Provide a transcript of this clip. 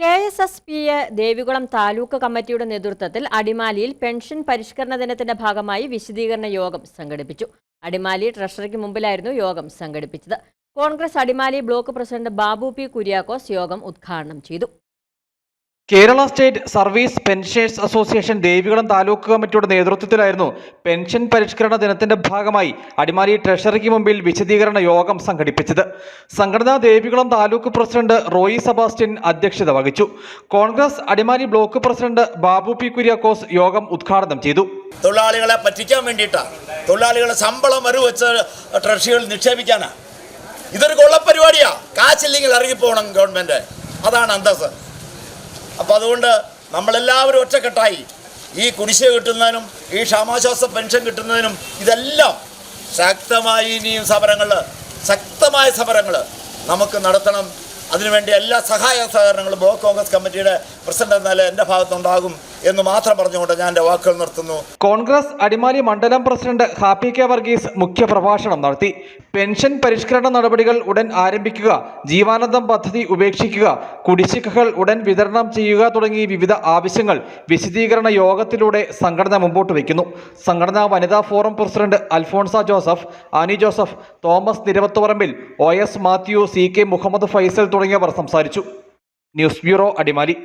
K S S P A Devikulam taluk കമ്മിറ്റിയുടെ നേതൃത്വത്തിൽ അടിമാലിയിൽ പെൻഷൻ പരിഷ്കരണ ദിനത്തിന്റെ ഭാഗമായി വിശദീകരണ യോഗം സംഘടിപ്പിച്ചു. അടിമാലി ട്രഷറിക്ക് മുമ്പിലായിരുന്നു യോഗം സംഘടിപ്പിച്ചത്. Congress Adimali block president Babu P Kuriakose യോഗം ഉദ്ഘാടനം ചെയ്തു. Kerala state service pensioners association Devikulam taluk കമ്മിറ്റിയുടെ നേതൃത്വത്തിലായിരുന്നു പെൻഷൻ പരിഷ്കരണ ദിനത്തിന്റെ ഭാഗമായി അടിമാലി ട്രഷറിക്ക് മുമ്പിൽ വിശദീകരണ യോഗം സംഘടിപ്പിച്ചത്. സംഘടനാ ദേവികുളം താലൂക്ക് പ്രസിഡന്റ് റോയി സെബാസ്റ്റ്യൻ അധ്യക്ഷത വഹിച്ചു. Congress Adimali block president Babu P Kuriakose യോഗം ഉദ്ഘാടനം ചെയ്തു. തൊഴിലാളികളെ പറ്റിക്കാൻ വേണ്ടിയിട്ടാണ് തൊഴിലാളികളെ ശമ്പളം വെച്ച് ട്രഷറികളിൽ നിക്ഷേപിക്കാനാണ് ഇതൊരു കൊള്ളപ്പരിപാടിയാ. കാശില്ലെങ്കിൽ ഇറങ്ങിപ്പോകണം ഗവൺമെന്റ്. അതാണ് അന്തസ് അപ്പോൾ അതുകൊണ്ട് നമ്മളെല്ലാവരും ഒറ്റക്കെട്ടായി. ഈ കുടിശ്ശിക കിട്ടുന്നതിനും ഈ ക്ഷാമാശ്വാസ പെൻഷൻ കിട്ടുന്നതിനും ഇതെല്ലാം ശക്തമായി ഇനിയും സമരങ്ങൾ ശക്തമായ സമരങ്ങൾ നമുക്ക് നടത്തണം. അതിനുവേണ്ടി എല്ലാ സഹായ സഹകരണങ്ങളും ബ്ലോക്ക് കോൺഗ്രസ് കമ്മിറ്റിയുടെ പ്രസിഡന്റ് എന്ന എന്റെ ഭാഗത്തുണ്ടാകും. എന്ന് മാത്രം പറഞ്ഞുകൊണ്ട് ഞാൻ എന്റെ വാക്കുകൾ നിർത്തുന്നു. കോൺഗ്രസ് അടിമാലി മണ്ഡലം പ്രസിഡന്റ് ഹാപ്പി കെ വർഗീസ് മുഖ്യ പ്രഭാഷണം നടത്തി. പെൻഷൻ പരിഷ്കരണ നടപടികൾ ഉടൻ ആരംഭിക്കുക ജീവാനന്ദം പദ്ധതി ഉപേക്ഷിക്കുക കുടിശ്ശികകൾ ഉടൻ വിതരണം ചെയ്യുക തുടങ്ങി വിവിധ ആവശ്യങ്ങൾ വിശദീകരണ യോഗത്തിലൂടെ സംഘടന മുമ്പോട്ട് വയ്ക്കുന്നു. സംഘടനാ വനിതാ forum president Alphonsa Joseph Annie Joseph Thomas Niravathuparambil O S Mathew C K Muhammad Faisal തുടങ്ങിയവർ സംസാരിച്ചു. News bureau Adimali.